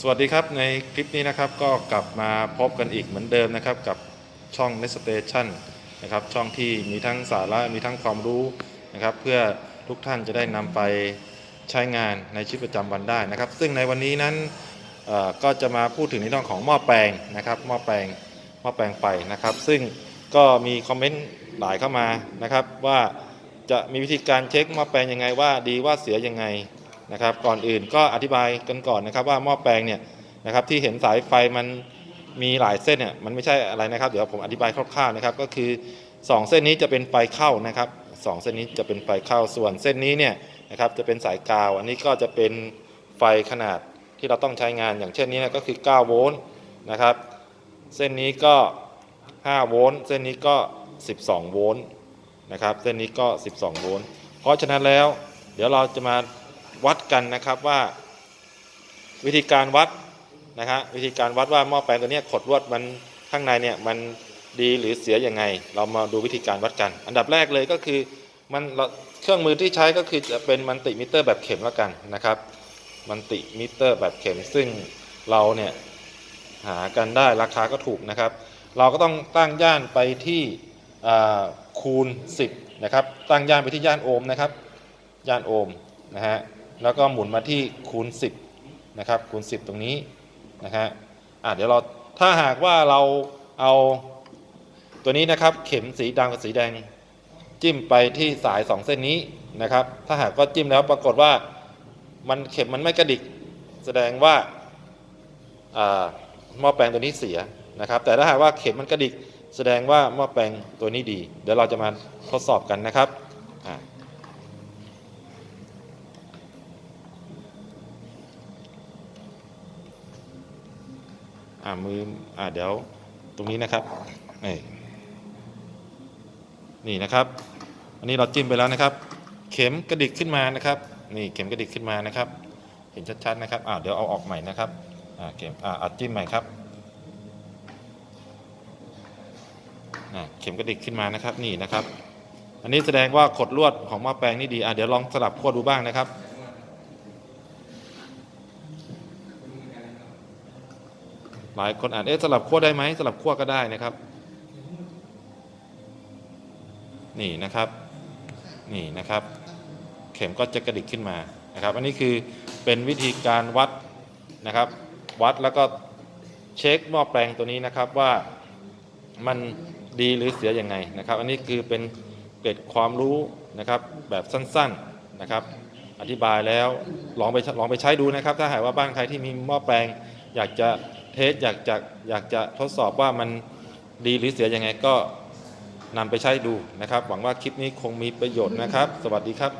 สวัสดีครับในคลิปนี้นะครับก็กลับมาพบกันอีกเหมือนเดิมนะครับกับช่อง n e s Station นะครับช่องที่มีทั้งสาระมีทั้งความรู้นะครับ เพื่อทุกท่านจะได้นำไปใช้งานในชีวิตประจำวันได้นะครับ ซึ่งในวันนี้นั้นก็จะมาพูดถึงในเรื่องของหม้อแปลงนะครับหม้อแปลงหม้อแปลงไฟนะครับ ซึ่งก็มีคอมเมนต์หลายเข้ามานะครับ ว่าจะมีวิธีการเช็คหม้อแปลงยังไงว่าดีว่าเสียยังไง นะครับ ก่อนอื่นก็อธิบายกันก่อนนะครับ ว่าหม้อแปลงเนี่ยนะครับที่เห็นสายไฟมันมีหลายเส้นเนี่ยมันไม่ใช่อะไรนะครับ เดี๋ยวผมอธิบายคร่าวๆนะครับ ก็คือ 2 เส้นนี้จะเป็นไฟเข้านะครับสองเส้นนี้จะเป็นไฟเข้าส่วนเส้นนี้เนี่ยนะครับจะเป็นสายกาว อันนี้ก็จะเป็นไฟขนาดที่เราต้องใช้งานอย่างเช่นนี้นะก็คือ 9 โวลต์นะครับ เส้นนี้ก็ 5 โวลต์เส้นนี้ก็ 12 โวลต์นะครับ เส้นนี้ก็ 12 โวลต์เพราะฉะนั้นแล้ว เดี๋ยวเราจะมา วัดกันนะครับว่า วิธีการวัดนะครับวิธีการวัดว่าหม้อแปลงตัวนี้ขดลวดมันข้างในเนี่ยมันดีหรือเสียยังไง เรามาดูวิธีการวัดกัน อันดับแรกเลยก็คือมันเเครื่องมือที่ใช้ก็คือจะเป็นมันติมิเตอร์แบบเข็มแล้วกันนะครับมันติมิเตอร์แบบเข็มซึ่งเราเนี่ยหากันได้ราคาก็ถูกนะครับ เราก็ต้องตั้งย่านไปที่คูณ 10นะครับตั้งย่านไปที่ย่านโอห์มนะครับย่านโอห์มนะฮะ แล้วก็หมุนมาที่คูณ 10 นะครับ คูณ 10 ตรงนี้นะฮะอะเดี๋ยวเราถ้าหากว่าเราเอาตัวนี้นะครับ เข็มสีดำกับสีแดง จิ้มไปที่สาย 2 เส้นนี้นะครับ ถ้าหากว่าจิ้มแล้วปรากฏว่ามันเข็มมันไม่กระดิก แสดงว่าอ่าหม้อแปลงตัวนี้เสียนะครับ แต่ถ้าหากว่าเข็มมันกระดิก แสดงว่าหม้อแปลงตัวนี้ดี เดี๋ยวเราจะมาทดสอบกันนะครับอ่า อ่ามืออ่าเดี๋ยวตรงนี้นะครับนี่นี่นะครับ อันนี้เราจิ้มไปแล้วนะครับ เข็มกระดิกขึ้นมานะครับ นี่เข็มกระดิกขึ้นมานะครับ เห็นชัดๆนะครับอ่าเดี๋ยวเอาออกใหม่นะครับอ่าเข็มอ่าอัดจิ้มใหม่ครับอ่าเข็มกระดิกขึ้นมานะครับนี่นะครับ อันนี้แสดงว่าขดลวดของหม้อแปลงนี่ดีอ่าเดี๋ยวลองสลับขั้วดูบ้างนะครับ หลายคนอ่านเอ๊ะสลับขั้วได้ไหมสลับขั้วก็ได้นะครับ นี่นะครับ นี่นะครับ เข็มก็จะกระดิกขึ้นมานะครับ อันนี้คือเป็นวิธีการวัดนะครับ วัดแล้วก็เช็คหม้อแปลงตัวนี้นะครับว่ามันดีหรือเสียยังไงนะครับ อันนี้คือเป็นเกร็ดความรู้นะครับแบบสั้นๆนะครับ อธิบายแล้วลองไปลองไปใช้ดูนะครับ ถ้าหากว่าบ้านใครที่มีหม้อแปลงอยากจะ เทสอยากจะอยากจะทดสอบว่ามันดีหรือเสียยังไงก็นำไปใช้ดูนะครับ หวังว่าคลิปนี้คงมีประโยชน์นะครับ สวัสดีครับ